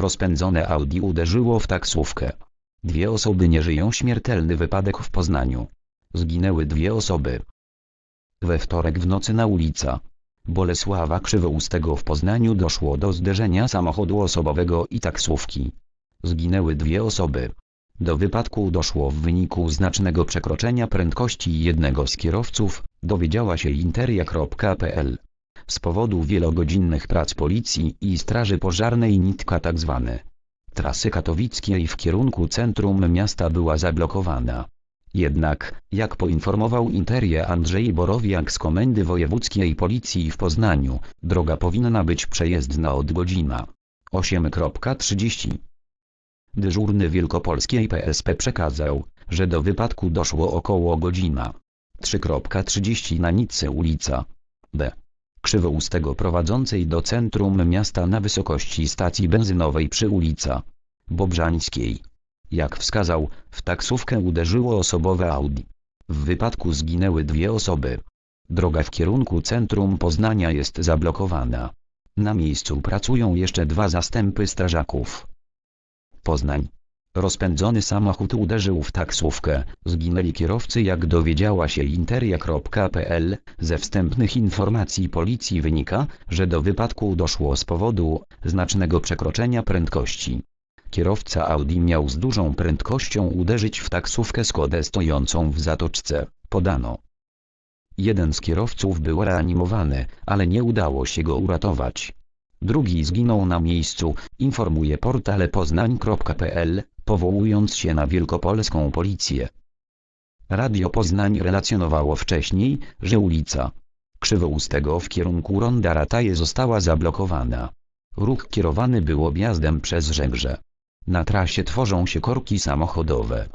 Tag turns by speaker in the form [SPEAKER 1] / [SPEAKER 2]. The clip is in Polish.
[SPEAKER 1] Rozpędzone Audi uderzyło w taksówkę. Dwie osoby nie żyją śmiertelny wypadek w Poznaniu. Zginęły dwie osoby. We wtorek w nocy na ulica Bolesława Krzywoustego w Poznaniu doszło do zderzenia samochodu osobowego i taksówki. Zginęły dwie osoby. Do wypadku doszło w wyniku znacznego przekroczenia prędkości jednego z kierowców, dowiedziała się interia.pl. Z powodu wielogodzinnych prac policji i straży pożarnej nitka tzw. trasy katowickiej w kierunku centrum miasta była zablokowana. Jednak, jak poinformował Interia Andrzej Borowiak z Komendy Wojewódzkiej Policji w Poznaniu, droga powinna być przejezdna od godzina 8.30. Dyżurny Wielkopolskiej PSP przekazał, że do wypadku doszło około godzina 3.30 na Nicy ulica B. Krzywoustego prowadzącej do centrum miasta na wysokości stacji benzynowej przy ulica Bobrzańskiej. Jak wskazał, w taksówkę uderzyło osobowe Audi. W wypadku zginęły dwie osoby. Droga w kierunku centrum Poznania jest zablokowana. Na miejscu pracują jeszcze dwa zastępy strażaków. Poznań. Rozpędzony samochód uderzył w taksówkę, zginęli kierowcy jak dowiedziała się interia.pl, ze wstępnych informacji policji wynika, że do wypadku doszło z powodu znacznego przekroczenia prędkości. Kierowca Audi miał z dużą prędkością uderzyć w taksówkę Skodę stojącą w zatoczce, podano. Jeden z kierowców był reanimowany, ale nie udało się go uratować. Drugi zginął na miejscu, informuje portal poznań.pl, powołując się na wielkopolską policję. Radio Poznań relacjonowało wcześniej, że ulica Krzywoustego w kierunku Ronda Rataje została zablokowana. Ruch kierowany był objazdem przez Żegrze. Na trasie tworzą się korki samochodowe.